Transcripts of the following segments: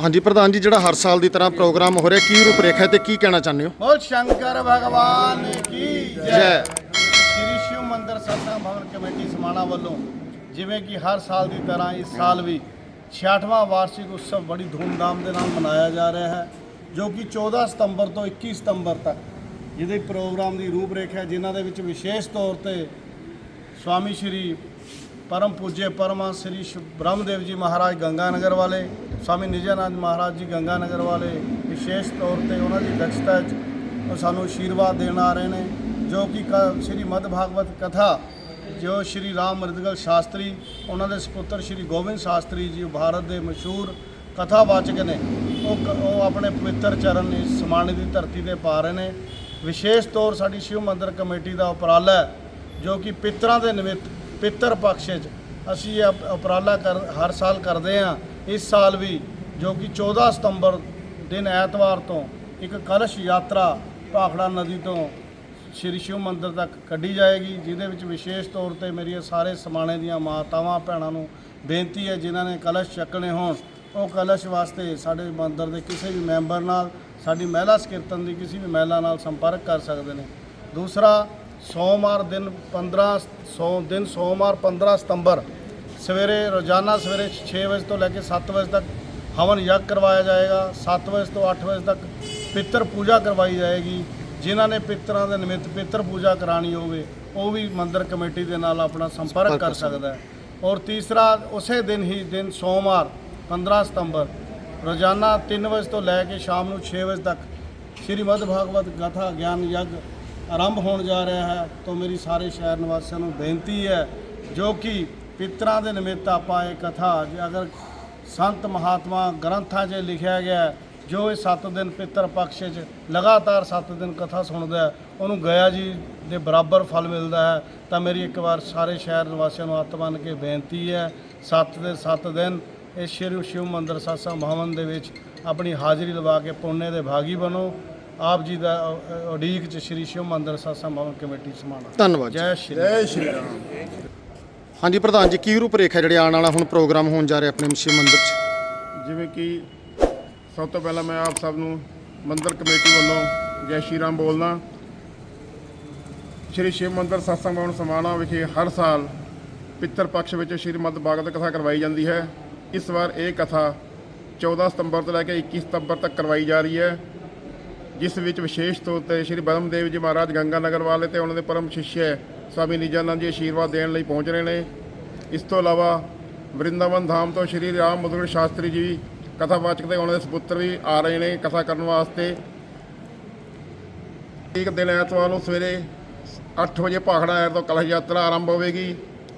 ਹਾਂਜੀ। ਪ੍ਰਧਾਨ ਜੀ ਜਿਹੜਾ ਹਰ ਸਾਲ ਦੀ ਤਰ੍ਹਾਂ ਪ੍ਰੋਗਰਾਮ ਹੋ ਰਿਹਾ ਕੀ ਰੂਪਰੇਖਾ ਹੈ ਤੇ ਕੀ ਕਹਿਣਾ ਚਾਹੁੰਦੇ ਹੋ? ਬੋਲ ਸ਼ੰਕਰ ਭਗਵਾਨ ਕੀ ਜੈ। ਸ੍ਰੀ ਸ਼ਿਵ ਮੰਦਰ ਸਤਨਾਮ ਭਵਨ ਕਮੇਟੀ ਸਮਾਣਾ ਵੱਲੋਂ ਜਿਵੇਂ ਕਿ ਹਰ ਸਾਲ ਦੀ ਤਰ੍ਹਾਂ ਇਸ ਸਾਲ ਵੀ 66ਵਾਂ ਵਾਰਸ਼ਿਕ ਉਤਸਵ ਬੜੀ ਧੂਮਧਾਮ ਦੇ ਨਾਲ ਮਨਾਇਆ ਜਾ ਰਿਹਾ ਹੈ ਜੋ ਕਿ 14 ਸਤੰਬਰ ਤੋਂ 21 ਸਤੰਬਰ ਤੱਕ ਇਹਦੇ ਪ੍ਰੋਗਰਾਮ ਦੀ ਰੂਪਰੇਖਾ ਜਿਨ੍ਹਾਂ ਦੇ ਵਿੱਚ ਵਿਸ਼ੇਸ਼ ਤੌਰ ਤੇ ਸਵਾਮੀ ਸ਼੍ਰੀ ਪਰਮ ਪੂਜੇ ਪਰਮਾ ਸ੍ਰੀ ਬ੍ਰਹਮਦੇਵ ਜੀ ਮਹਾਰਾਜ ਗੰਗਾਨਗਰ ਵਾਲੇ ਸਵਾਮੀ ਨਿਜਿਆਨੰਦ ਮਹਾਰਾਜ ਜੀ ਗੰਗਾਨਗਰ ਵਾਲੇ ਵਿਸ਼ੇਸ਼ ਤੌਰ ਤੇ ਉਹਨਾਂ ਦੀ ਦਕਸ਼ਤਾ 'ਚ ਉਹ ਸਾਨੂੰ ਆਸ਼ੀਰਵਾਦ ਦੇਣ ਆ ਰਹੇ ਨੇ, ਜੋ ਕਿ ਕ- ਸ਼੍ਰੀ ਮਦ ਭਾਗਵਤ ਕਥਾ, ਜੋ ਸ਼੍ਰੀ ਰਾਮ ਮ੍ਰਿਦਗਲ ਸ਼ਾਸਤਰੀ, ਉਹਨਾਂ ਦੇ ਸੁਪੁੱਤਰ ਸ਼੍ਰੀ ਗੋਬਿੰਦ ਸ਼ਾਸਤਰੀ ਜੀ ਭਾਰਤ ਦੇ ਮਸ਼ਹੂਰ ਕਥਾਵਾਚਕ ਨੇ। ਉਹ ਕ- ਉਹ ਆਪਣੇ ਪਵਿੱਤਰ ਚਰਨ ਇਸ ਸਮਾਣੇ ਦੀ ਧਰਤੀ ਤੇ ਪਾ ਰਹੇ ਨੇ। ਵਿਸ਼ੇਸ਼ ਤੌਰ ਸਾਡੀ ਸ਼ਿਵ ਮੰਦਰ ਕਮੇਟੀ ਦਾ ਉਪਰਾਲਾ ਜੋ ਕਿ ਪਿੱਤਰਾਂ ਦੇ ਨਿਮਿਤ, ਪਿੱਤਰ ਪਕਸ਼ 'ਚ ਅਸੀਂ ਇਹ ਉਪ- ਉਪਰਾਲਾ ਕਰ, ਹਰ ਸਾਲ ਕਰਦੇ ਹਾਂ। ਇਸ ਸਾਲ ਵੀ, ਜੋ ਕਿ 14 ਸਤੰਬਰ ਦਿਨ ਐਤਵਾਰ ਤੋਂ ਇੱਕ ਕਲਸ਼ ਯਾਤਰਾ ਭਾਖੜਾ ਨਦੀ ਤੋਂ ਸ਼੍ਰੀ ਸ਼ਿਵ ਮੰਦਿਰ ਤੱਕ ਕੱਢੀ ਜਾਏਗੀ, ਜਿਹਦੇ ਵਿੱਚ ਵਿਸ਼ੇਸ਼ ਤੌਰ ਤੇ ਮੇਰੀਆਂ ਸਾਰੇ ਸਮਾਣੇ ਦੀਆਂ ਮਾਤਾਵਾਂ, ਭੈਣਾਂ ਨੂੰ ਬੇਨਤੀ ਹੈ, ਜਿਨ੍ਹਾਂ ਨੇ ਕਲਸ਼ ਚੱਕਣੇ ਹੋਣ, ਉਹ ਕਲਸ਼ ਵਾਸਤੇ ਸਾਡੇ ਮੰਦਰ ਦੇ ਕਿਸੇ ਵੀ ਮੈਂਬਰ ਨਾਲ, ਸਾਡੀ ਮਹਿਲਾ ਸਕੀਰਤਨ ਦੀ ਕਿਸੇ ਵੀ ਮਹਿਲਾ ਨਾਲ ਸੰਪਰਕ ਕਰ ਸਕਦੇ ਨੇ। ਦੂਸਰਾ, ਸੋਮਵਾਰ ਦਿਨ 15 ਸੋ ਦਿਨ ਸੋਮਵਾਰ 15 ਸਤੰਬਰ ਸਵੇਰੇ ਰੋਜ਼ਾਨਾ ਸਵੇਰੇ 6 ਵਜੇ ਤੋਂ ਲੈ ਕੇ 7 ਵਜੇ ਤੱਕ ਹਵਨ ਯੱਗ ਕਰਵਾਇਆ ਜਾਏਗਾ। 7 ਵਜੇ ਤੋਂ 8 ਵਜੇ ਤੱਕ ਪਿੱਤਰ ਪੂਜਾ ਕਰਵਾਈ ਜਾਏਗੀ। ਜਿਨ੍ਹਾਂ ਨੇ ਪਿੱਤਰਾਂ ਦੇ ਨਿਮਿਤ ਪਿੱਤਰ ਪੂਜਾ ਕਰਾਣੀ ਹੋਵੇ ਉਹ ਵੀ ਮੰਦਿਰ ਕਮੇਟੀ ਦੇ ਨਾਲ ਆਪਣਾ ਸੰਪਰਕ ਕਰ ਸਕਦਾ ਹੈ। ਔਰ ਤੀਸਰਾ ਉਸੇ ਦਿਨ ਹੀ ਦਿਨ ਸੋਮਵਾਰ 15 ਸਤੰਬਰ ਰੋਜ਼ਾਨਾ 3 ਵਜੇ ਤੋਂ ਲੈ ਕੇ ਸ਼ਾਮ ਨੂੰ 6 ਵਜੇ ਤੱਕ ਸ਼੍ਰੀਮਦ ਭਾਗਵਤ ਗਾਥਾ ਗਿਆਨ ਯੱਗ ਆਰੰਭ ਹੋਣ ਜਾ ਰਿਹਾ ਹੈ। ਤਾਂ ਮੇਰੀ ਸਾਰੇ ਸ਼ਹਿਰ ਨਿਵਾਸੀਆਂ ਨੂੰ ਬੇਨਤੀ ਹੈ ਜੋ ਕਿ ਪਿਤਰਾਂ ਦੇ ਨਿਮਿਤ ਆਪਾਂ ਇਹ ਕਥਾ ਜੇ ਅਗਰ ਸੰਤ ਮਹਾਤਮਾ ਗ੍ਰੰਥਾਂ 'ਚ ਲਿਖਿਆ ਗਿਆ ਜੋ ਇਹ 7 ਦਿਨ ਪਿਤਰ ਪਕਸ਼ 'ਚ ਲਗਾਤਾਰ 7 ਦਿਨ ਕਥਾ ਸੁਣਦਾ ਹੈ, ਉਹਨੂੰ ਗਿਆ ਜੀ ਦੇ ਬਰਾਬਰ ਫਲ ਮਿਲਦਾ ਹੈ ਤਾਂ ਮੇਰੀ ਇੱਕ ਵਾਰ ਸਾਰੇ ਸ਼ਹਿਰ ਨਿਵਾਸੀਆਂ ਨੂੰ ਹੱਥ ਬੰਨ੍ਹ ਕੇ ਬੇਨਤੀ ਹੈ 7 ਦੇ 7 ਦਿਨ ਇਸ ਸ਼੍ਰੀ ਸ਼ਿਵ ਮੰਦਿਰ ਸਾਸਾ ਭਵਨ ਦੇ ਵਿੱਚ ਆਪਣੀ ਹਾਜ਼ਰੀ ਲਵਾ ਕੇ ਪੁੰਨੇ ਦੇ ਭਾਗੀ ਬਣੋ। ਆਪ ਜੀ ਦਾ ਉਡੀਕ ਚ ਸ਼੍ਰੀ ਸ਼ਿਵ ਮੰਦਿਰ ਸਾਸਾ ਭਵਨ ਕਮੇਟੀ ਸਮਾਣਾ। ਧੰਨਵਾਦ ਜੀ। ਜੈ ਸ਼੍ਰੀ ਜੈ ਸ਼੍ਰੀ ਰਾਮ। ਹਾਂਜੀ, ਪ੍ਰਧਾਨ ਜੀ, ਕੀ ਰੂਪ ਰੇਖਾ ਜਿਹੜੇ ਆਉਣ ਵਾਲਾ ਹੁਣ ਪ੍ਰੋਗਰਾਮ ਹੋਣ ਜਾ ਰਿਹਾ ਆਪਣੇ ਸ਼ਿਵ ਮੰਦਿਰ 'ਚ? ਜਿਵੇਂ ਕਿ ਸਭ ਤੋਂ ਪਹਿਲਾਂ ਮੈਂ ਆਪ ਸਭ ਨੂੰ ਮੰਦਿਰ ਕਮੇਟੀ ਵੱਲੋਂ ਜੈ ਸ਼੍ਰੀ ਰਾਮ ਬੋਲਦਾ। ਸ਼੍ਰੀ ਸ਼ਿਵ ਮੰਦਿਰ ਸਤਸੰਗ ਭਵਨ ਸਮਾਣਾ ਵਿਖੇ ਹਰ ਸਾਲ ਪਿੱਤਰ ਪਕਸ਼ ਵਿੱਚ ਸ਼੍ਰੀਮਦ ਭਾਗਵਤ ਕਥਾ ਕਰਵਾਈ ਜਾਂਦੀ ਹੈ। ਇਸ ਵਾਰ ਇਹ ਕਥਾ 14 ਸਤੰਬਰ ਤੋਂ ਲੈ ਕੇ 21 ਸਤੰਬਰ ਤੱਕ ਕਰਵਾਈ ਜਾ ਰਹੀ ਹੈ, ਜਿਸ ਵਿੱਚ ਵਿਸ਼ੇਸ਼ ਤੌਰ ਤੇ ਸ਼੍ਰੀ ਬ੍ਰਹਮਦੇਵ ਜੀ ਮਹਾਰਾਜ ਗੰਗਾ ਨਗਰ ਵਾਲੇ ਤੇ ਉਹਨਾਂ ਦੇ ਪਰਮ ਸ਼ਿਸ਼ਯ ਸਵਾਮੀ ਨਿਜਾਨੰਦ ਜੀ ਆਸ਼ੀਰਵਾਦ ਦੇਣ ਲਈ ਪਹੁੰਚ ਰਹੇ ਨੇ। ਇਸ ਤੋਂ ਇਲਾਵਾ ਵਰਿੰਦਾਵਨ ਧਾਮ ਤੋਂ ਸ਼੍ਰੀ ਰਾਮ ਮਧੁਰ ਸ਼ਾਸਤਰੀ ਜੀ ਕਥਾਵਾਚਕ ਦੇ ਉਹਨਾਂ ਦੇ ਸੁਪੁੱਤਰ ਵੀ ਆ ਰਹੇ ਨੇ ਕਥਾ ਕਰਨ ਵਾਸਤੇ। ਇੱਕ ਦਿਨ ਐਤਵਾਰ ਨੂੰ ਸਵੇਰੇ 8 ਵਜੇ ਭਾਖੜਾ ਐਰ ਤੋਂ ਕਲਸ਼ ਯਾਤਰਾ ਆਰੰਭ ਹੋਵੇਗੀ।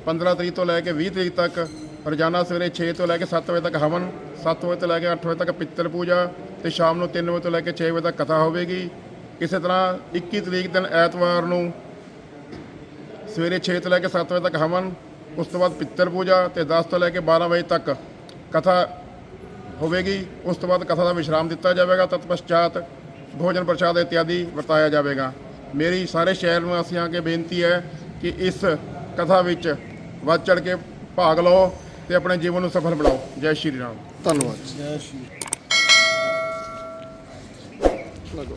15 ਤਰੀਕ ਤੋਂ ਲੈ ਕੇ 20 ਤਰੀਕ ਤੱਕ ਰੋਜ਼ਾਨਾ ਸਵੇਰੇ 6 ਤੋਂ ਲੈ ਕੇ 7 ਵਜੇ ਤੱਕ ਹਵਨ 7 ਵਜੇ ਤੋਂ ਲੈ ਕੇ 8 ਵਜੇ ਤੱਕ ਪਿੱਤਰ ਪੂਜਾ ਤੇ ਸ਼ਾਮ ਨੂੰ 3 ਵਜੇ ਤੋਂ ਲੈ ਕੇ 6 ਵਜੇ ਤੱਕ ਕਥਾ ਹੋਵੇਗੀ। ਇਸੇ ਤਰ੍ਹਾਂ 21 ਤਰੀਕ ਦਿਨ ਐਤਵਾਰ ਨੂੰ ਸਵੇਰੇ 6 ਤੋਂ ਲੈ ਕੇ 7 ਵਜੇ ਤੱਕ ਹਵਨ ਉਸ ਤੋਂ ਬਾਅਦ ਪਿੱਤਰ ਪੂਜਾ ਤੇ 10 ਤੋਂ ਲੈ ਕੇ 12 ਵਜੇ ਤੱਕ ਕਥਾ ਹੋਵੇਗੀ। ਉਸ ਤੋਂ ਬਾਅਦ ਕਥਾ ਦਾ ਵਿਸ਼ਰਾਮ ਦਿੱਤਾ ਜਾਵੇਗਾ। ਤਤ ਪਛਾਤ ਭੋਜਨ ਪ੍ਰਸ਼ਾਦ ਇਤਿਆਦਿ ਵਰਤਾਇਆ ਜਾਵੇਗਾ। ਮੇਰੀ ਸਾਰੇ ਸ਼ਹਿਰ ਨਿਵਾਸੀਆਂ ਅੱਗੇ ਬੇਨਤੀ ਹੈ ਕਿ ਇਸ ਕਥਾ ਵਿੱਚ ਵੱਧ ਚੜ ਕੇ ਭਾਗ ਲਓ ਤੇ ਆਪਣੇ ਜੀਵਨ ਨੂੰ ਸਫਲ ਬਣਾਓ। ਜੈ ਸ਼੍ਰੀ ਰਾਮ। ਧੰਨਵਾਦ। ਜੀ। ਜੈ ਸ਼੍ਰੀ ਲੱਗੋ